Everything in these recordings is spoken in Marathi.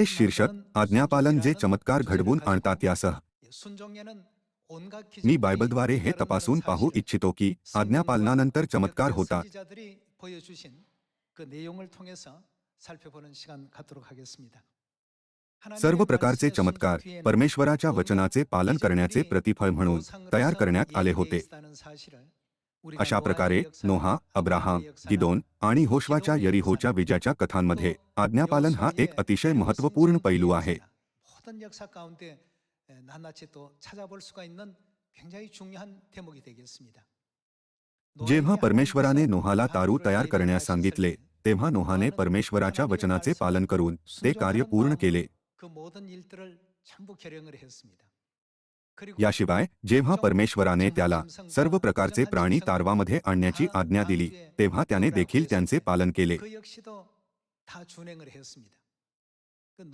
संदेश शीर्षक आज्ञापालन जे चमत्कार घडवून आणतात यासह. मी बायबलद्वारे हे तपासून पाहू इच्छितो की आज्ञापालनानंतर चमत्कार होतात. सर्व प्रकारचे चमत्कार परमेश्वराच्या वचनाचे पालन करण्याचे प्रतिफळ म्हणून तयार करण्यात आले होते. अशा प्रकारे नोहा अब्राहम गिदोन आणि होशवाच्या यरिहोच्या विजयाच्या कथांमध्ये आज्ञापालन हा एक अतिशय महत्त्वपूर्ण पैलू आहे. जेव्हा परमेश्वराने नोहाला तारू तयार करण्यास सांगितले तेव्हा नोहाने परमेश्वराच्या वचनाचे पालन करून ते कार्य पूर्ण केले. याशिवाय जेव्हा परमेश्वराने त्याला सर्व प्रकारचे प्राणी तारवामध्ये आणण्याची आज्ञा दिली तेव्हा त्याने देखील त्यांचे पालन केले.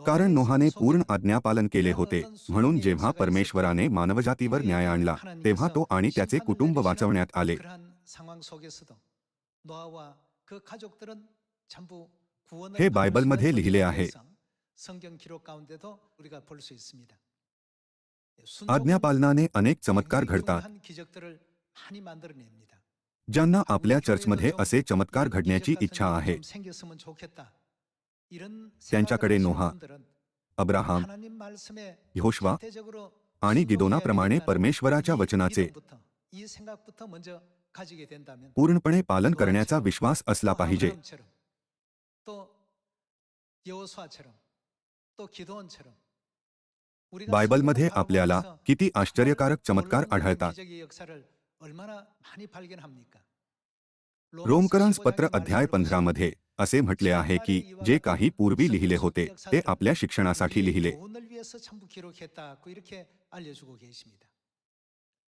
कारण नोहाने पूर्ण आज्ञापालन केले होते. म्हणून जेव्हा परमेश्वराने मानवजातीवर न्याय आणला तेव्हा तो आणि त्याचे कुटुंब वाचवण्यात आले. हे बायबलमध्ये लिहिले आहे. आज्ञापालनाने अनेक चमत्कार घडतात. ज्यांना आपल्या चर्चमध्ये असे चमत्कार घडण्याची इच्छा आहे. त्यांच्याकडे नोहा अब्राहाम यहोशवा आणि गिदोनाप्रमाणे परमेश्वराच्या वचनाचे पूर्णपणे पालन करण्याचा विश्वास असला पाहिजे. तो तो बायबलमध्ये आपल्याला किती आश्चर्यकारक चमत्कार आढळतात? रोमकरांस पत्र अध्याय पंधरामध्ये असे म्हटले आहे की जे काही पूर्वी लिहिले होते ते आपल्या शिक्षणासाठी लिहिले.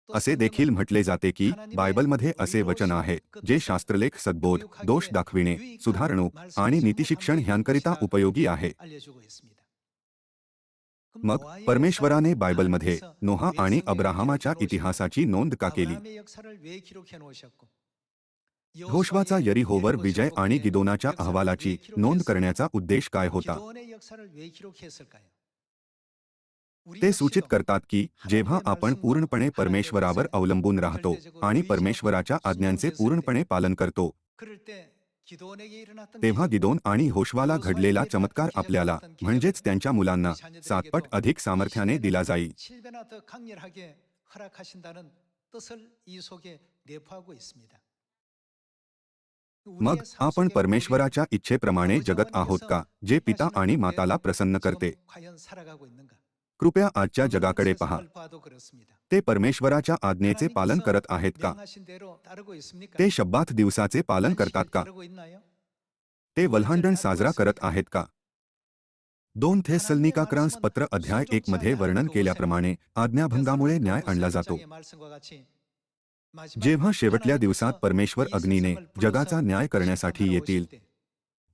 असे देखील म्हटले जाते की बायबलमध्ये असे वचन आहे जे शास्त्रलेख सद्बोध दोष दाखविणे सुधारणूक आणि नीतिशिक्षण ह्यांकरिता उपयोगी आहे. मग परमेश्वराने बायबलमध्ये नोहा आणि अब्राहमाच्या इतिहासाची नोंद का केली? होशवाचा यरीहोवर विजय आणि गिदोनाच्या अहवालाची नोंद करण्याचा उद्देश काय होता? ते सूचित करतात की जेव्हा आपण पूर्णपणे परमेश्वरावर अवलंबून राहतो आणि परमेश्वराच्या आज्ञांचे पूर्णपणे पालन करतो तेव्हा गिदोन आणि होशवाला घडलेला चमत्कार आपल्याला म्हणजेच त्यांच्या मुलांना सातपट अधिक सामर्थ्याने दिला जाईल मग आपण परमेश्वराच्या इच्छेप्रमाणे जगत आहोत का जे पिता आणि माताला प्रसन्न करते? कृपया आजच्या जगाकडे पहा. ते परमेश्वराच्या आज्ञेचे पालन करत आहेत का? ते शब्दात दिवसाचे पालन करतात का? ते वल्हांडण साजरा करत आहेत का? दोन थे सलनिकाक्रांस पत्र अध्याय एक मध्ये वर्णन केल्याप्रमाणे आज्ञाभंगामुळे न्याय आणला जातो. जेव्हा शेवटल्या दिवसात परमेश्वर अग्नीने जगाचा न्याय करण्यासाठी येतील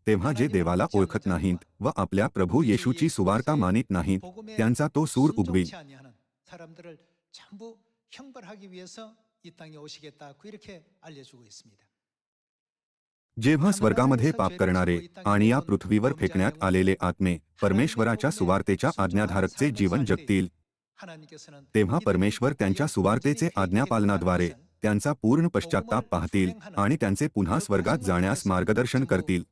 तेव्हा जे देवाला ओळखत नाहीत व आपल्या प्रभू येशूची सुवार्ता मानित नाहीत त्यांचा तो सूर उगवेल. जेव्हा स्वर्गामध्ये पाप करणारे आणि या पृथ्वीवर फेकण्यात आलेले आत्मे परमेश्वराच्या सुवार्तेच्या आज्ञाधारकचे जीवन जगतील. तेव्हा परमेश्वर त्यांच्या सुवार्तेचे आज्ञापालनाद्वारे त्यांचा पूर्ण पश्चाताप पाहतील आणि त्यांचे पुन्हा स्वर्गात जाण्यास मार्गदर्शन करतील.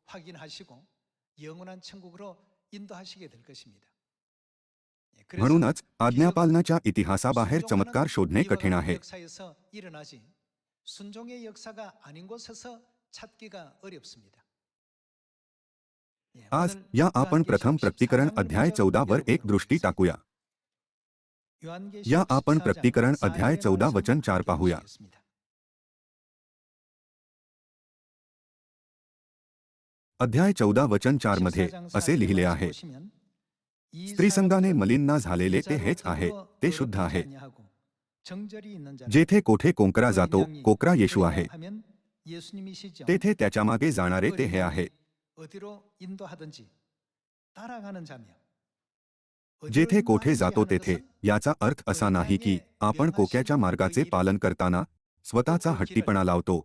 म्हणूनच आज्ञापालनाच्या इतिहासाबाहेर चमत्कार शोधणे कठीण आहे. आज या आपण प्रथम प्रतिकरण अध्याय चौदा वर एक दृष्टी टाकूया. या आपण प्रत्येकरण अध्याय चौदा वचन चार पाहूया. अध्याय चौदा वचन चारमध्ये असे लिहिले आहे. स्त्रीसंघाने मलिन्ना झालेले ते हेच आहे ते शुद्ध आहे. जेथे कोठे कोंकरा जातो कोकरा येशू आहे. तेथे त्याच्यामागे जाणारे ते हे आहे. जेथे कोठे जातो तेथे याचा अर्थ असा नाही की आपण कोक्याच्या मार्गाचे पालन करताना स्वतःचा हट्टीपणा लावतो.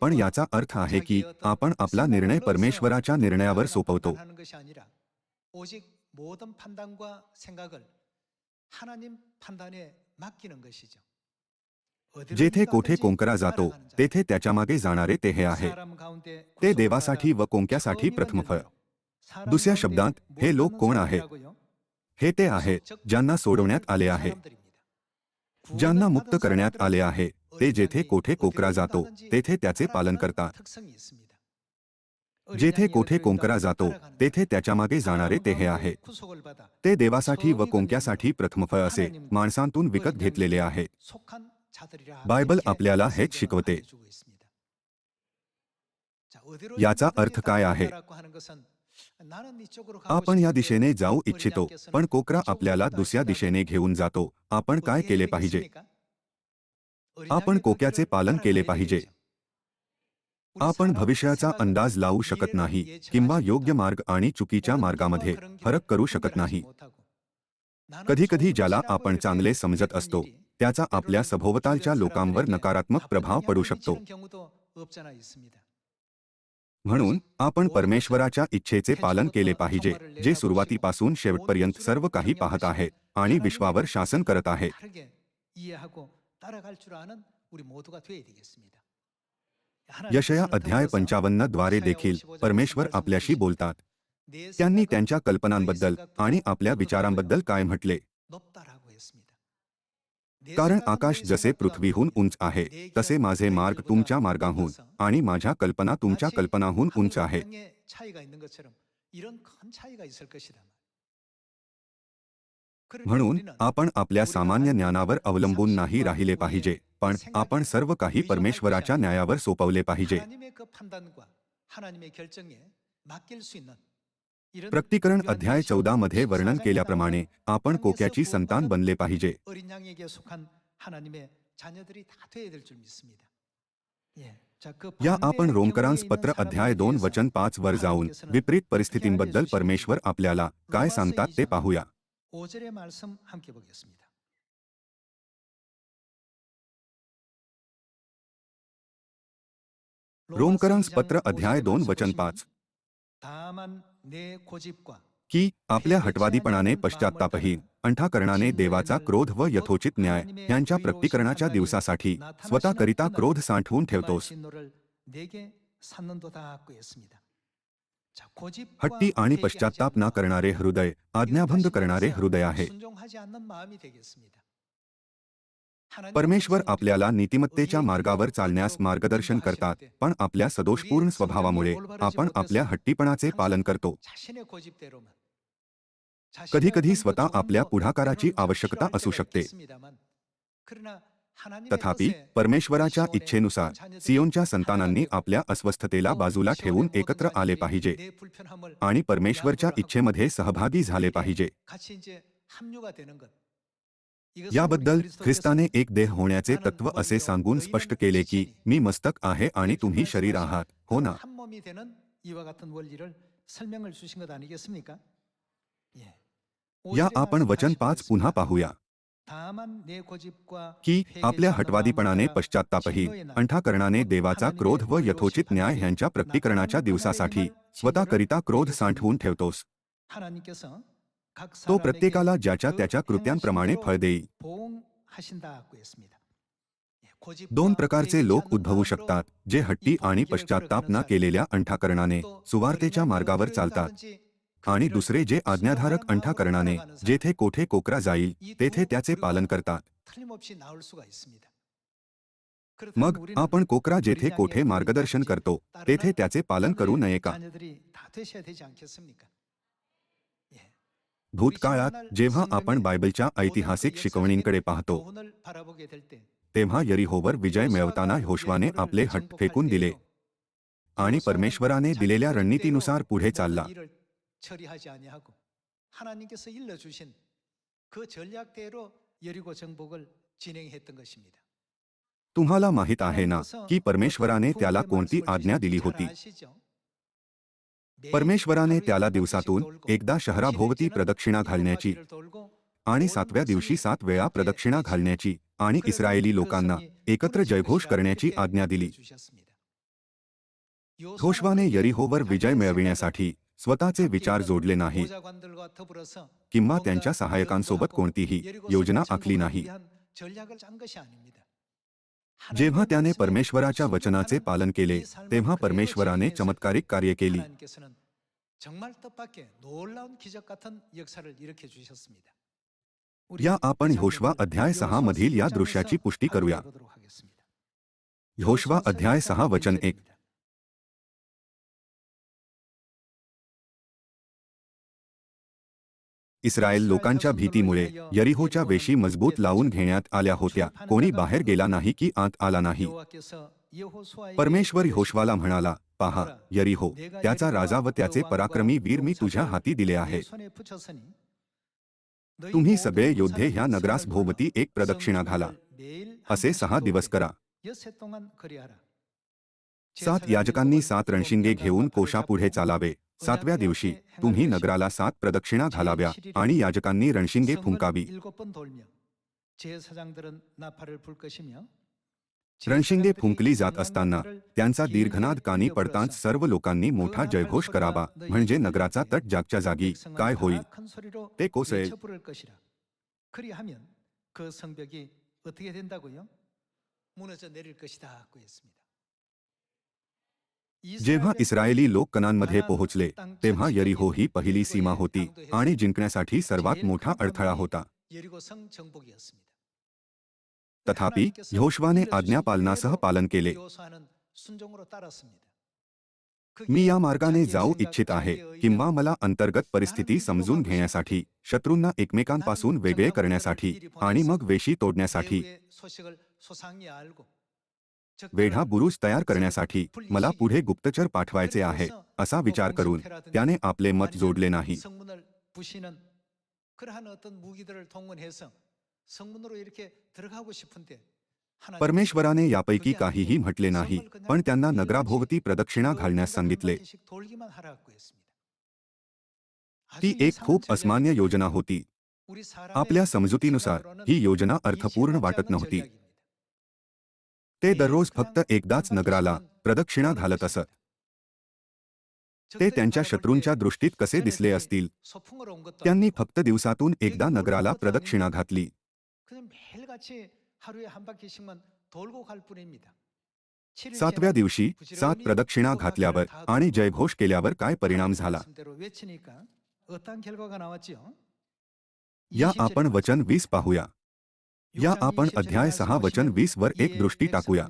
पण याचा अर्थ आहे की आपण आपला निर्णय परमेश्वराच्या निर्णयावर सोपवतो. जेथे कोठे कोंकरा जातो तेथे त्याच्यामागे जाणारे ते हे आहे. ते देवासाठी व कोंक्यासाठी प्रथम फळ दुसऱ्या शब्दांत हे लोक कोण आहेत? हे ते आहेत ज्यांना सोडवण्यात आले आहे. ज्यांना मुक्त करण्यात आले आहे. ते जेथे कोठे कोकरा जातो तेथे त्याचे पालन करतात. जेथे कोठे कोंकरा जातो तेथे त्याच्यामागे जाणारे ते हे आहे ते देवासाठी व कोंक्यासाठी प्रथमफळ असे माणसांतून विकत घेतलेले आहे. बायबल आपल्याला हेच शिकवते. याचा अर्थ काय आहे? आपण या दिशेने जाऊ इच्छितो पण कोकरा आपल्याला दुसऱ्या दिशेने घेऊन जातो. आपण काय केले पाहिजे? आपण कोक्याचे पालन केले पाहिजे. आपण भविष्याचा अंदाज लावू शकत नाही किंवा योग्य मार्ग आणि चुकीच्या मार्गामध्ये फरक करू शकत नाही. कधीकधी ज्याला आपण चांगले समजत असतो त्याचा आपल्या सभोवतालच्या लोकांवर नकारात्मक प्रभाव पडू शकतो. म्हणून आपण परमेश्वराच्या इच्छेचे पालन केले पाहिजे जे सुरुवातीपासून शेवटपर्यंत सर्व काही पाहत आहे आणि विश्वावर शासन करत आहे. यशया अध्याय पंचावन्नद्वारे देखील परमेश्वर आपल्याशी बोलतात. त्यांनी त्यांच्या कल्पनांबद्दल आणि आपल्या विचारांबद्दल काय म्हटले? कारण आकाश जसे पृथ्वीहून उंच आहे तसे माझे मार्ग तुमच्या मार्गाहून आणि माझ्या कल्पना तुमच्या कल्पनाहून उंच आहेत म्हणून आपण आपल्या सामान्य ज्ञानावर अवलंबून नाही राहिले पाहिजे पण आपण सर्व काही परमेश्वराच्या न्यायावर सोपवले पाहिजे. प्रक्तिकरण अध्याय चौदामध्ये वर्णन केल्याप्रमाणे आपण कोक्याची संतान बनले पाहिजे. या आपण रोमकरांस पत्र अध्याय दोन वचन पाच वर जाऊन विपरीत परिस्थितींबद्दल परमेश्वर आपल्याला काय सांगतात ते पाहूया. रोमकरांस पत्र अध्याय दोन वचन पाच. की आपल्या हटवादीपणाने पश्चात्तापही अंठा देवाचा क्रोध व यथोचित न्याय यांच्या प्रत्येकरणाच्या दिवसासाठी स्वतःकरिता क्रोध साठवून ठेवतोस. हट्टी आणि पश्चात्ताप ना करणारे हृदय आज्ञाभंग करणारे हृदय आहे. परमेश्वर आपल्याला नीतिमत्तेच्या मार्गावर चालण्यास मार्गदर्शन करतात पण आपल्या सदोषपूर्ण स्वभावामुळे आपण आपल्या हट्टीपणाचे पालन करतो. कधीकधी स्वतः आपल्या पुढाकाराची आवश्यकता असू शकते. तथापि परमेश्वराच्या इच्छेनुसार सियोनच्या संतानांनी आपल्या अस्वस्थतेला बाजूला ठेवून एकत्र आले पाहिजे आणि परमेश्वरच्या इच्छेमध्ये सहभागी झाले पाहिजे. याबद्दल ख्रिस्ताने एक देह होण्याचे तत्व असे सांगून स्पष्ट केले की मी मस्तक आहे आणि तुम्ही शरीर आहात. हो ना. या. आपण वचन पाच पुन्हा पाहूया. की आपल्या हटवादीपणाने पश्चातापही अंठाकरणाने देवाचा क्रोध व यथोचित न्याय यांच्या प्रत्येकरणाच्या दिवसासाठी स्वतःकरिता क्रोध सांठवून ठेवतोस. तो प्रत्येकाला ज्याच्या त्याच्या कृत्यांप्रमाणे फळ देई दोन प्रकारचे लोक उद्भवू शकतात जे हट्टी आणि पश्चाताप न केलेल्या अंठाकरणाने सुवार्तेच्या मार्गावर चालतात आणि दुसरे जे आज्ञाधारक अंठाकरणाने जेथे कोठे कोकरा जाईल तेथे त्याचे पालन करतात मग आपण कोकरा जेथे कोठे मार्गदर्शन करतो तेथे त्याचे पालन करू नये का भूतकाळात जेव्हा आपण बायबलच्या ऐतिहासिक शिकवणींकडे पाहतो, तेव्हा यरीहोवर विजय मिळवताना होशवाने आपले हट फेकून दिले आणि परमेश्वराने दिलेल्या रणनीतीनुसार पुढे चालला. तुम्हाला माहित आहे ना की परमेश्वराने त्याला कोणती आज्ञा दिली होती? परमेश्वराने त्याला दिवसातून एकदा शहराभोवती प्रदक्षिणा घालण्याची आणि सातव्या दिवशी सात वेळा प्रदक्षिणा घालण्याची आणि इस्रायली लोकांना एकत्र जयघोष करण्याची आज्ञा दिली. होशवाने यरिहोवर विजय मिळविण्यासाठी स्वतःचे विचार जोडले नाही. किंवा त्यांच्या सहायकांसोबत कोणतीही योजना आखली नाही. जेव्हा त्याने परमेश्वराच्या वचनाचे पालन केले तेव्हा परमेश्वराने चमत्कारिक कार्य केली. या आपण होशवा अध्याय सहा मधील या दृश्याची पुष्टी करूया. होशवा अध्याय सहा वचन एक. इस्रायल लोकांच्या भीतीमुळे यरिहोच्या वेशी मजबूत लावून घेण्यात आल्या होत्या. कोणी बाहेर गेला नाही की आत आला नाही? परमेश्वर होशवाला म्हणाला पहा यरिहो त्याचा राजा व त्याचे पराक्रमी वीर मी तुझ्या हाती दिले आहे. तुम्ही सगळे योद्धे ह्या नगरास भोवती एक प्रदक्षिणा घाला. असे सहा दिवस करा. सात याजकांनी सात रणशिंगे घेऊन कोशापुढे चालावे. सातव्या दिवशी तुम्ही नगराला सात प्रदक्षिणा घालाव्या आणि याजकांनी रणशिंगे 성문을 फुंकावी 일곱 번 돌며 제사장들은 나팔을 불 것이며 रणशिंगे 제사장들이 फुंकली जात 불난 असताना 나팔을 त्यांचा 길게 दीर्घनाद कानी 들려 पडताच 불어서 सर्व लोकांनी मोठा जयघोष करावा म्हणजे नगराचा तट जागच्या जागी 백성은 काय होईल 다 큰 소리로 ते कोसळेल 외쳐 부를 것이라. 그리하면 그 성벽이 어떻게 된다고요? 무너져 내릴 것이다고 했습니다. जेव्हा इस्रायली लोक कनानमध्ये पोहोचले तेव्हा यरिहो ही पहिली सीमा होती आणि जिंकण्यासाठी सर्वात मोठा अडथळा होता. तथापि यहोशवाने आज्ञापालनासह पालन केले. मी या मार्गाने जाऊ इच्छित आहे किंवा मला अंतर्गत परिस्थिती समजून घेण्यासाठी शत्रूंना एकमेकांपासून वेगळे करण्यासाठी आणि मग वेशी तोडण्यासाठी. वेढा बुरुज तयार करण्यासाठी मला पुढे गुप्तचर पाठवायचे आहे असा विचार करून त्याने आपले मत जोडले नाही. परमेश्वराने यापैकी काहीही म्हटले नाही पण त्यांना नगराभोवती प्रदक्षिणा घालण्यास सांगितले. ती एक खूप असमान्य योजना होती. आपल्या समजुतीनुसार ही योजना अर्थपूर्ण वाटत नव्हती. ते दररोज फक्त एकदाच नगराला प्रदक्षिणा घालत असत. ते त्यांच्या शत्रूंच्या दृष्टीत कसे दिसले असतील? त्यांनी फक्त दिवसातून एकदा नगराला प्रदक्षिणा घातली. सातव्या दिवशी सात प्रदक्षिणा घातल्यावर आणि जयघोष केल्यावर काय परिणाम झाला? या आपण वचन वीस पाहूया. या आपण अध्याय सहा वचन वीस वर एक दृष्टी टाकूया.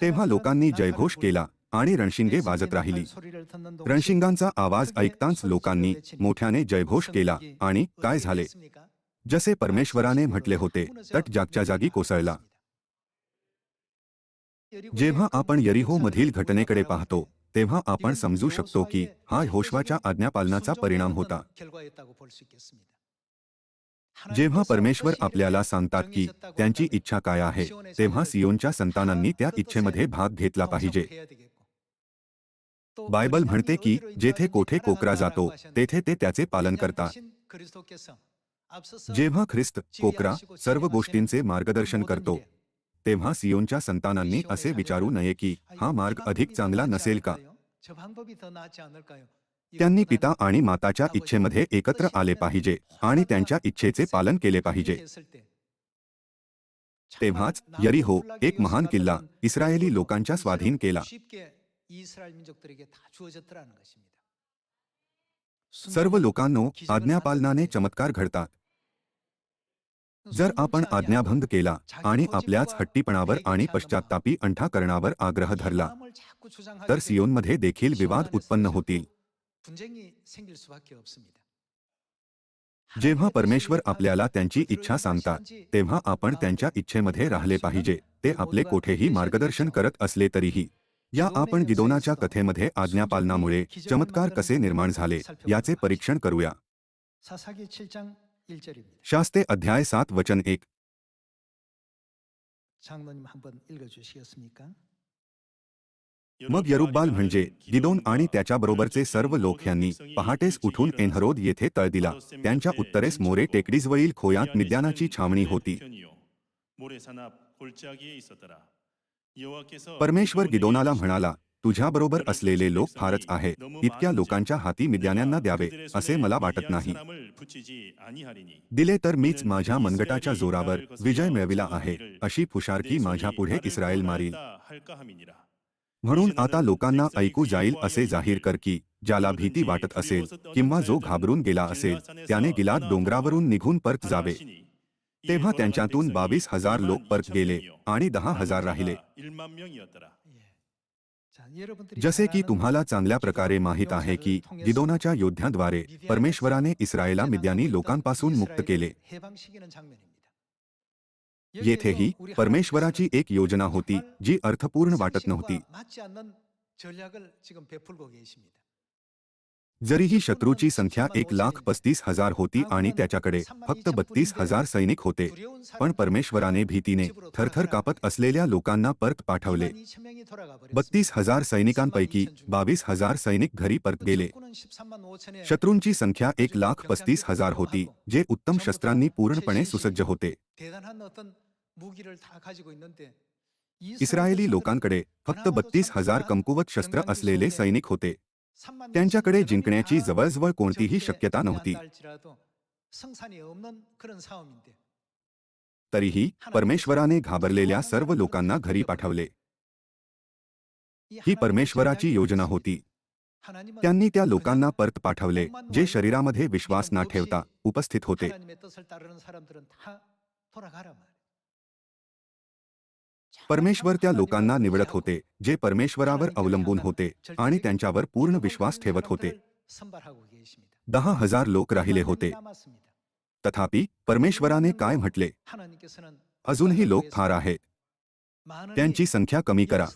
तेव्हा लोकांनी जयघोष केला आणि रणशिंगे वाजत राहिली. रणशिंगांचा आवाज ऐकताच लोकांनी मोठ्याने जयघोष केला आणि काय झाले? जसे परमेश्वराने म्हटले होते तट जागच्या जागी कोसळला. जेव्हा आपण यरिहो मधील घटनेकडे पाहतो तेव्हा आपण समजू शकतो की हा होशवाच्या आज्ञापालनाचा परिणाम होता. जेव्हा परमेश्वर आपल्याला सांगतात की त्यांची इच्छा काय आहे तेव्हा सियोनच्या संतानांनी त्या इच्छेमध्ये भाग घेतला पाहिजे. बायबल म्हणते की जेथे कोठे कोकरा जातो तेथे ते त्याचे पालन करतात. जेव्हा ख्रिस्त कोकरा सर्व गोष्टींचे मार्गदर्शन करतो तेव्हा सियोनच्या संतानांनी असे विचारू नये की हा मार्ग अधिक चांगला नसेल का? त्यांनी पिता आणि माताच्या इच्छेमध्ये एकत्र आले पाहिजे आणि त्यांच्या इच्छेचे पालन केले पाहिजे. तेव्हाच यरीहो एक महान किल्ला इस्रायली लोकांच्या स्वाधीन केला. सर्व लोकांनो आज्ञापालनाने चमत्कार घडतात. जर आपण आज्ञाभंग केला आणि आपल्याच हट्टीपणावर आणि पश्चातापी अंठा करण्यावर आग्रह धरला तर सियोनमध्ये देखील विवाद उत्पन्न होतील. जेव्हा परमेश्वर आपल्याला त्यांची इच्छा सांगतात तेव्हा आपण त्यांच्या इच्छेमध्ये राहिले पाहिजे. ते आपले कोठेही मार्गदर्शन करत असले तरीही. या आपण गिदोनाच्या कथेमध्ये आज्ञापालनामुळे चमत्कार कसे निर्माण झाले याचे परीक्षण करूया. शास्ते अध्याय सात वचन एक. मग यरुब्बाल म्हणजे गिदोन आणि त्याच्याबरोबरचे सर्व लोक यांनी पहाटेस उठून एनहरोद येथे तळ दिला. त्यांच्या उत्तरेस मोरे टेकडीजवरील खोयात निद्यानाची छावणी होती. परमेश्वर गिदोनाला म्हणाला तुझ्याबरोबर असलेले लोक फारच आहे इतक्या लोकांच्या हाती मिद्यान्यांना द्यावे असे मला वाटत नाही. दिले तर मीच माझ्या मनगटाच्या जोरावर विजय मिळविला आहे अशी फुशारकी माझ्यापुढे इस्रायल मारील. म्हणून आता लोकांना ऐकू जाईल असे जाहीर कर की ज्याला भीती वाटत असेल किंवा जो घाबरून गेला असेल त्याने गिलात डोंगरावरून निघून परत जावे तेव्हा त्यांच्यातून बावीस हजार लोक परत गेले आणि दहा हजार राहिले जसे की तुम्हाला चांगल्या प्रकारे माहीत आहे की गिदोनाच्या योद्ध्याद्वारे परमेश्वराने इस्रायला मिद्यानी लोकांपासून मुक्त केले येथेही परमेश्वराची एक योजना होती जी अर्थपूर्ण वाटत नव्हती. जरीही शत्रूची संख्या एक लाख पस्तीस हज़ार होती आणि त्याच्याकडे फक्त बत्तीस हज़ार सैनिक होते. पण परमेश्वराने भीतीने थरथर कापत असलेल्या लोकांना परत पाठवले. बत्तीस हज़ार सैनिकांपैकी बावीस हज़ार सैनिक घरी परत गेले. शत्रूंची संख्या एक लाख पस्तीस हज़ार होती, जे उत्तम शस्त्रांनी पूर्णपणे सुसज्ज होते. इस्रायली लोकांकडे फक्त बत्तीस हज़ार कमकुवत शस्त्र असलेले सैनिक होते. त्यांच्याकडे जिंकण्याची जवळजवळ कोणतीही शक्यता नव्हती. तरीही परमेश्वराने घाबरलेल्या सर्व लोकांना घरी पाठवले. ही परमेश्वराची योजना होती. त्यांनी त्या लोकांना परत पाठवले जे शरीरामध्ये विश्वास न ठेवता उपस्थित होते. परमेश्वर त्या लोकांना निवडत होते जे परमेश्वरावर अवलंबून होते आणि त्यांच्यावर पूर्ण विश्वास ठेवत होते. दहा हजार लोक राहिले होते. तथापि परमेश्वराने काय म्हटले? अजूनही लोक फार आहेत. त्यांची संख्या कमी करा.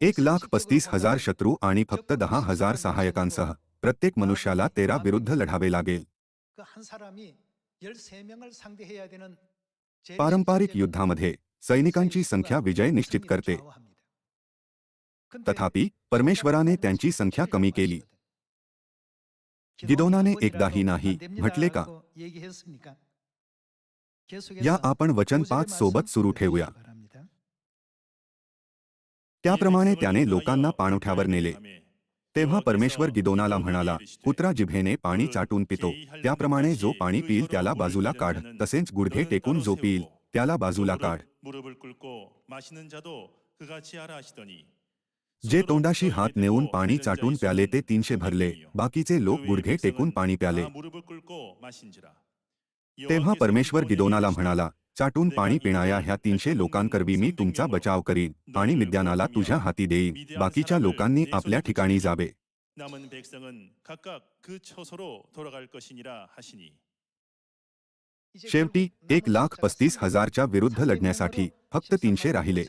एक लाख पस्तीस हजार शत्रू आणि फक्त दहा हजार सहायकांसह प्रत्येक मनुष्याला तेरा विरुद्ध लढावे लागेल. पारंपरिक युद्धामध्ये सैनिकांची संख्या विजय निश्चित करते. तथापि परमेश्वराने त्यांची संख्या कमी केली. गिदोनाने एकदाही नाही म्हटले का? या आपण वचन पाच सोबत सुरू ठेवूया. त्याप्रमाणे त्याने लोकांना पाणवठ्यावर नेले. तेव्हा परमेश्वर गिदोनाला म्हणाला कुत्रा जिभेने पाणी चाटून पितो. त्याप्रमाणे जो पाणी पिईल त्याला बाजूला काढ. तसेच गुडघे टेकून जो पिईल त्याला बाजूला काढ. जे तोंडाशी हात नेऊन पाणी चाटून प्याले ते तीनशे भरले. बाकीचे लोक गुडघे टेकून पाणी प्याले. तेव्हा परमेश्वर गिदोनाला म्हणाला चाटून पाणी पिणाऱ्या ह्या तीनशे लोकांकरवी मी तुमचा बचाव करीन आणि मिद्यानाला तुझ्या हाती देईन. बाकीच्या लोकांनी आपल्या ठिकाणी जावे. शेवटी एक लाख पस्तीस हजारच्या विरुद्ध लढण्यासाठी फक्त तीनशे राहिले.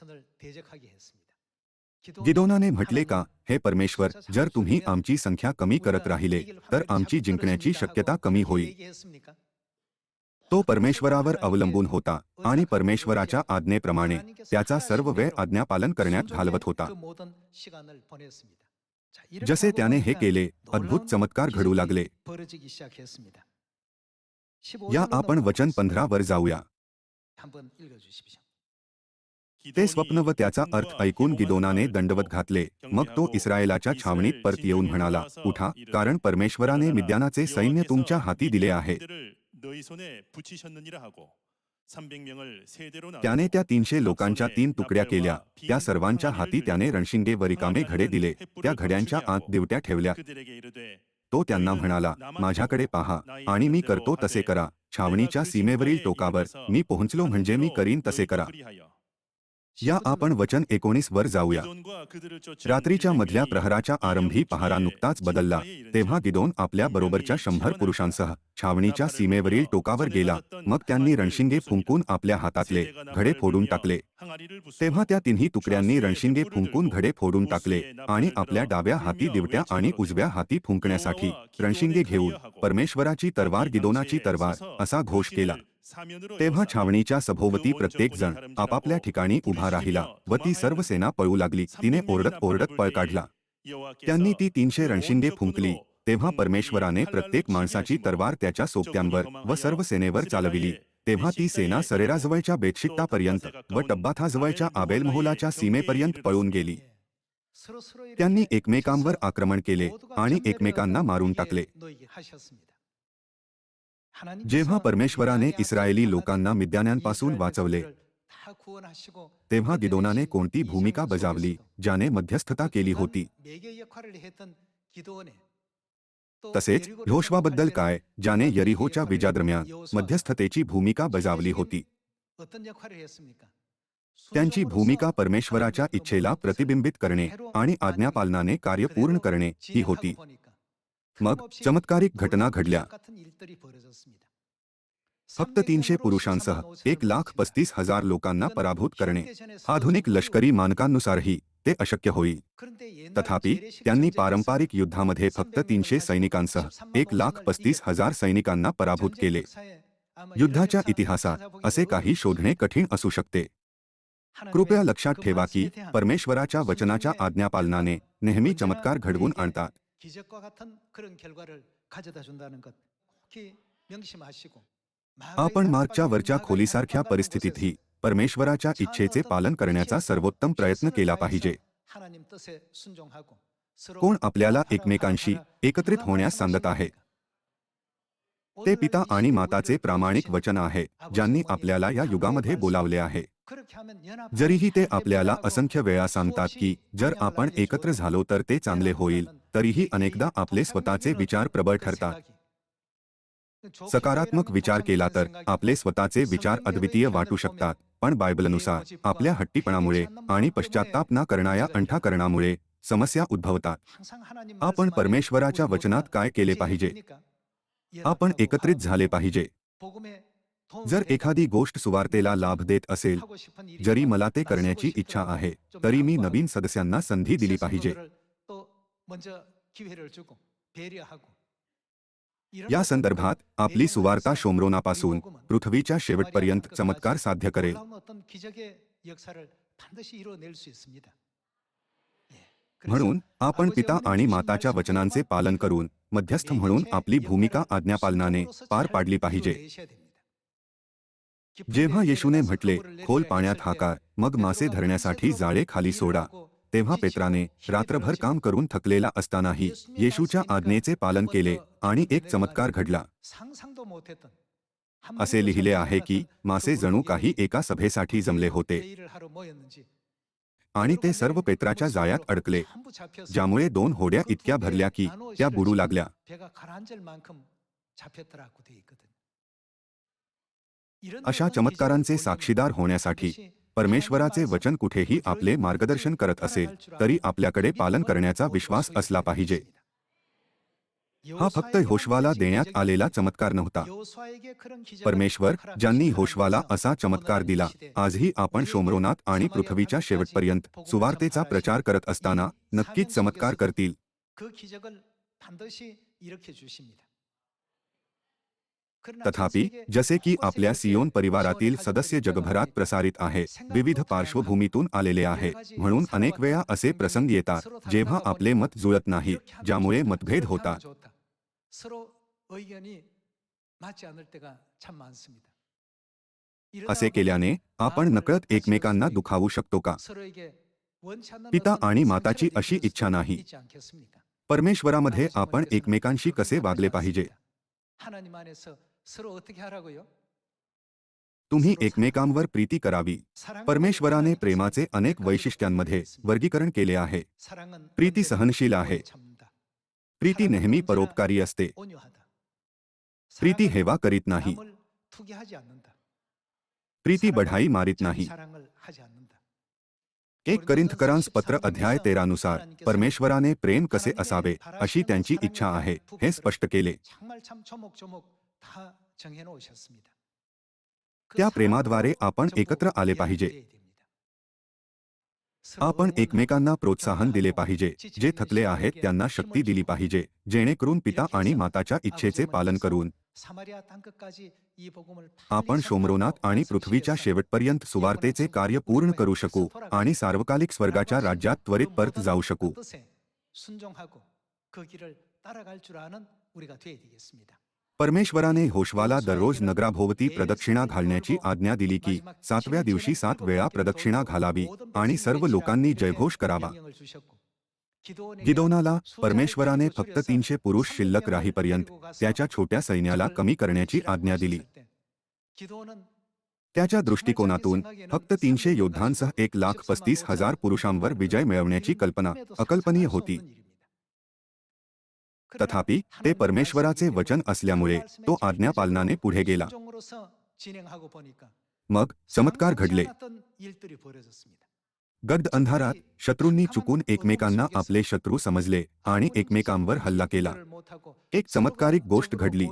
गिदोनाने म्हटले का हे परमेश्वर जर तुम्ही आमची संख्या कमी करत राहिले तर आमची जिंकण्याची शक्यता कमी होईल. तो परमेश्वरावर अवलंबून होता आणि परमेश्वराच्या आज्ञेप्रमाणे त्याचा सर्व वेळ आज्ञापालन करण्यात घालवत होता. जसे त्याने हे केले अद्भुत चमत्कार घडू लागले. या आपण वचन पंधरा वर जाऊया. ते स्वप्न व त्याचा अर्थ ऐकून गिदोनाने दंडवत घातले. मग तो इस्रायलाच्या छावणीत परत येऊन म्हणाला उठा कारण परमेश्वराने मिद्यानाचे सैन्य तुमच्या हाती दिले आहे. त्याने त्या तीनशे लोकांच्या तीन तुकड्या केल्या त्या सर्वांच्या हाती त्याने रणशिंगे वरिकामे घडे दिले त्या घड्यांच्या आत दिवट्या ठेवल्या तो त्यांना म्हणाला माझ्याकडे पहा आणि मी करतो तसे करा छावणीच्या सीमेवरील टोकावर मी पोहोचलो म्हणजे मी करीन तसे करा या आपण वचन एकोणीस वर जाऊया. रात्रीच्या मधल्या प्रहराच्या आरंभी पहारा नुकताच बदलला तेव्हा गिदोन आपल्या बरोबरच्या शंभर पुरुषांसह छावणीच्या सीमेवरील टोकावर गेला. मग त्यांनी रणशिंगे फुंकून आपल्या हातातले घडे फोडून टाकले. तेव्हा त्या तिन्ही तुकड्यांनी रणशिंगे फुंकून घडे फोडून टाकले आणि आपल्या डाव्या हाती दिवट्या आणि उजव्या हाती फुंकण्यासाठी रणशिंगे घेऊन परमेश्वराची तरवार गिदोनाची तरवार असा घोष केला. तेव्हा छावणीच्या सभोवती प्रत्येक जण आपापल्या ठिकाणी उभा राहिला. व ती सर्व सेना पळू लागली. तिने ओरडत ओरडत पळ काढला. त्यांनी ती तीनशे रणशिंगे फुंकली. तेव्हा परमेश्वराने प्रत्येक माणसाची तरवार त्याच्या सोबत्यांवर व सर्व सेनेवर चालविली. तेव्हा ती सेना सरेराजवळच्या बेतशिट्टापर्यंत व टब्बाथाजवळच्या आबेल मोहोलाच्या सीमेपर्यंत पळून गेली. त्यांनी एकमेकांवर आक्रमण केले आणि एकमेकांना मारून टाकले. जेव्हा परमेश्वराने इस्रायली लोकांना मिद्यान्यांपासून वाचवले तेव्हा गिदोनाने कोणती भूमिका बजावली ज्याने मध्यस्थता केली होती? तसेच योशवाबद्दल काय ज्याने यरिहोच्या विजादरम्यान मध्यस्थतेची भूमिका बजावली होती? त्यांची भूमिका परमेश्वराच्या इच्छेला प्रतिबिंबित करणे आणि आज्ञापालनाने कार्य पूर्ण करणे ही होती. मग चमत्कारिक घटना घडल्या. फक्त तीनशे पुरुषांसह एक लाख पस्तीस हजार लोकांना पराभूत करणे. आधुनिक लष्करी मानकांनुसारही ते अशक्य होईल तथापि त्यांनी पारंपरिक युद्धामध्ये फक्त तीनशे सैनिकांसह एक लाख पस्तीस हजार सैनिकांना पराभूत केले. युद्धाच्या इतिहासात असे काही शोधणे कठीण असू शकते. कृपया लक्षात ठेवा की परमेश्वराच्या वचनाच्या आज्ञापालनाने नेहमी चमत्कार घडवून आणतात. 기적과 같은 그런 결과를 가져다 준다는 것 특히 명심하시고 आपण मार्गच्या वरच्या खोलीसारख्या परिस्थितीतही परमेश्वराच्या इच्छेचे पालन करण्याचा सर्वोत्तम प्रयत्न केला पाहिजे 하나님 뜻에 순종하고 서로 कोण आपल्याला एकमेकांशी एकत्रित होण्यास सांगत आहे ते पिता आणि माताचे प्रामाणिक वचन आहे ज्यांनी आपल्याला या युगामध्ये बोलावले आहे 그렇게 하면 연합 जरीही ते आपल्याला असंख्य वेळा सांगतात की जर आपण एकत्र झालो तर ते चांगले होईल तरीही अनेकदा आपले स्वतःचे विचार प्रबळ ठरतात. सकारात्मक विचार केला तर आपले स्वतःचे विचार अद्वितीय वाटू शकतात पण बायबलनुसार आपल्या हट्टीपणामुळे आणि पश्चाताप न करणाऱ्या अंठाकरणामुळे समस्या उद्भवतात. आपण परमेश्वराच्या वचनात काय केले पाहिजे? आपण एकत्रित झाले पाहिजे. जर एखादी गोष्ट सुवार्तेला लाभ देत असेल जरी मला ते करण्याची इच्छा आहे तरी मी नवीन सदस्यांना संधी दिली पाहिजे. या संदर्भात आपली सुवार्ता शोमरोनापासून पृथ्वीच्या शेवटपर्यंत चमत्कार साध्य करेल म्हणून आपण पिता आणि माताच्या वचनांचे पालन करून मध्यस्थ म्हणून आपली भूमिका आज्ञापालनाने पार पाडली पाहिजे जेव्हा येशूने म्हटले खोल पाण्यात हाकार मग मासे धरण्यासाठी जाळे खाली सोडा तेव्हा पेत्राने रात्रभर काम करून थकलेला असतानाही येशूच्या आज्ञेचे पालन केले आणि एक चमत्कार घडला. असे लिहिले आहे की मासे जणू काही एका सभेसाठी जमले होते. आणि ते सर्व पेत्राच्या जाळ्यात अडकले ज्यामुळे दोन होड्या इतक्या भरल्या की त्या बुडू लागल्या. अशा चमत्कारांचे साक्षीदार होण्यासाठी परमेश्वराचे वचन कुठेही आपले मार्गदर्शन करत असेल तरी आपल्याकडे पालन करण्याचा विश्वास असला पाहिजे. हा फक्त होशवाला देण्यात आलेला चमत्कार नव्हता. परमेश्वर ज्यांनी होशवाला असा चमत्कार दिला आजही आपण शोमरोनात आणि पृथ्वीच्या शेवटपर्यंत सुवार्तेचा प्रचार करत असताना नक्कीच चमत्कार करतील. तथापि जसे की आपल्या सियोन परिवारातील सदस्य जगभरात प्रसारित आहेत विविध पार्श्वभूमीतून आलेले आहेत म्हणून अनेक वेळा असे प्रसंग येतात जेव्हा आपले मत जुळत नाही ज्यामुळे मतभेद होतात. असे केल्याने आपण नकळत एकमेकांना दुखावू शकतो का? पिता आणि माताची अशी इच्छा नाही. परमेश्वरामध्ये आपण एकमेकांशी कसे वागले पाहिजे? तुम्ही एकमेकांवर प्रीती करावी. परमेश्वराने प्रेमाचे अनेक वैशिष्ट्यांमध्ये वर्गीकरण केले आहे. प्रीती सहनशील आहे. प्रीती नेहमी परोपकारी असते. प्रीती हेवा करीत नाही. प्रीती बढाई मारित नाही. एक करिंथकरांस पत्र अध्याय तेरानुसार परमेश्वराने प्रेम कसे असावे अशी त्यांची इच्छा आहे हे स्पष्ट केले. त्या प्रेमाद्वारे आपण एकत्र आले पाहिजे. आपण एकमेकांना प्रोत्साहन दिले पाहिजे जे थकले आहेत त्यांना शक्ती दिली पाहिजे जेणेकरून पिता आणि माताच्या इच्छेचे पालन करून. आपण शोमरोनात आणि पृथ्वीच्या शेवटपर्यंत सुवार्तेचे कार्य पूर्ण करू शकू आणि सार्वकालिक स्वर्गाच्या राज्यात त्वरित परत जाऊ शकू. परमेश्वराने होशवाला दररोज नगराभोवती प्रदक्षिणा घालण्याची आज्ञा दिली की सातव्या दिवशी सात वेळा प्रदक्षिणा घालावी आणि सर्व लोकांनी जयघोष करावा. गिदोनाला परमेश्वराने फक्त तीनशे पुरुष शिल्लक राहीपर्यंत त्याच्या छोट्या सैन्याला कमी करण्याची आज्ञा दिली त्याच्या दृष्टिकोनातून फक्त तीनशे योद्धांसह एक लाख पस्तीस हजार पुरुषांवर विजय मिळवण्याची कल्पना अकल्पनीय होती तथापि ते परमेश्वराचे वचन असल्यामुळे तो आज्ञापालनाने पुढे गेला मग चमत्कार घडले गड अंधारात शत्रूंनी चुकून एकमेकांना आपले शत्रू समजले आणि एकमेकांवर हल्ला केला. एक चमत्कारिक गोष्ट घडली.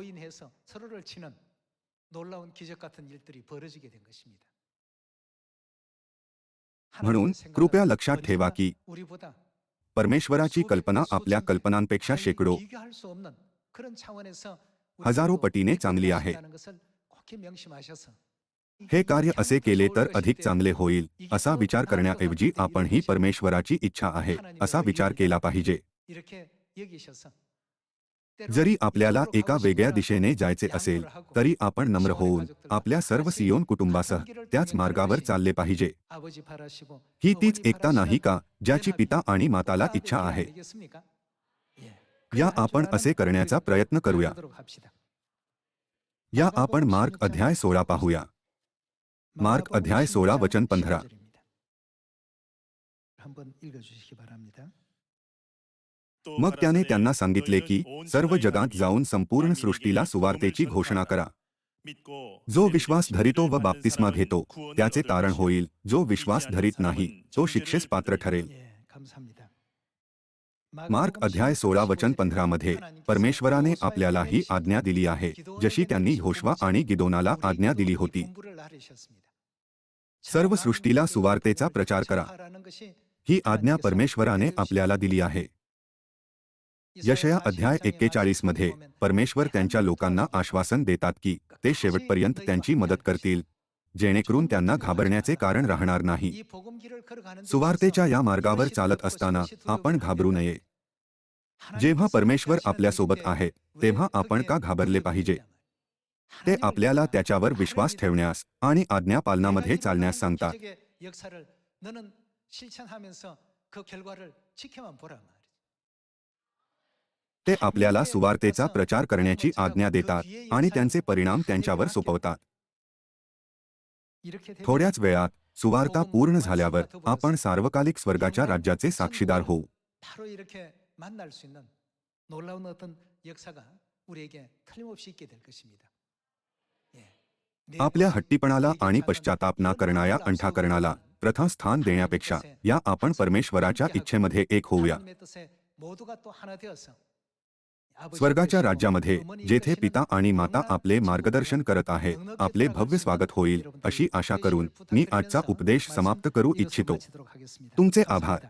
म्हणून कृपया लक्षात ठेवा की परमेश्वराची कल्पना आपल्या कल्पनांपेक्षा शेकडो हजारो पटीने चांगली आहे. हे कार्य असे केले तर अधिक चांगले होईल असा विचार करण्याऐवजी आपण ही परमेश्वराची इच्छा आहे असा विचार केला पाहिजे. जरी आपल्याला एका वेगळ्या दिशेने जायचे असेल तरी आपण नम्र होऊन आपल्या सर्व सियोन कुटुंबासह त्याच मार्गावर चालले पाहिजे. ही तीच एकता नाही का ज्याची पिता आणि माताला इच्छा आहे? या आपण असे करण्याचा प्रयत्न करूया. या आपण मार्ग अध्याय सोळा पाहूया. मार्क अध्याय सोळा वचन पंधरा. मग त्याने त्यांना सांगितले की सर्व जगात जाऊन संपूर्ण सृष्टीला सुवार्तेची घोषणा करा. जो विश्वास धरितो व बाप्तिस्मा घेतो त्याचे तारण होईल. जो विश्वास धरीत नाही तो शिक्षेस पात्र ठरेल. मार्क अध्याय सोळा वचन पंधरा मध्ये परमेश्वराने आपल्याला ही आज्ञा दिली आहे जशी त्यांनी होशवा आणि गिदोनाला आज्ञा दिली होती. सर्व सृष्टीला सुवार्तेचा प्रचार करा. ही आज्ञा परमेश्वराने आपल्याला दिली आहे. यशया अध्याय एक्केचाळीसमध्ये परमेश्वर त्यांच्या लोकांना आश्वासन देतात की ते शेवटपर्यंत त्यांची मदत करतील जेणेकरून त्यांना घाबरण्याचे कारण राहणार नाही. सुवार्तेच्या या मार्गावर चालत असताना आपण घाबरू नये. जेव्हा परमेश्वर आपल्यासोबत आहे तेव्हा आपण का घाबरले पाहिजे? ते आपल्याला त्याच्यावर विश्वास ठेवण्यास आणि आज्ञा पालनामध्ये चालण्यास सांगतात ते आपल्याला सुवार्तेचा प्रचार करण्याची आज्ञा देतात आणि त्यांचे परिणाम त्यांच्यावर सोपवतात थोड्याच वेळात सुवार्ता पूर्ण झाल्यावर आपण सार्वकालिक स्वर्गाच्या राज्याचे साक्षीदार होऊ 바로 이렇게 만날 수 있는 놀라운 어떤 역사가 우리에게 틀림없이 있게 될 것입니다. आपल्या हट्टीपणाला आणि पश्चाताप ना करणाऱ्या अंठाकरणाला प्रथा स्थान देण्यापेक्षा या आपण परमेश्वराच्या इच्छेमध्ये एक होऊया. स्वर्गाच्या राज्यामध्ये जेथे पिता आणि माता आपले मार्गदर्शन करत आहे आपले भव्य स्वागत होईल अशी आशा करून मी आजचा उपदेश समाप्त करू इच्छितो. तुमचे आभार.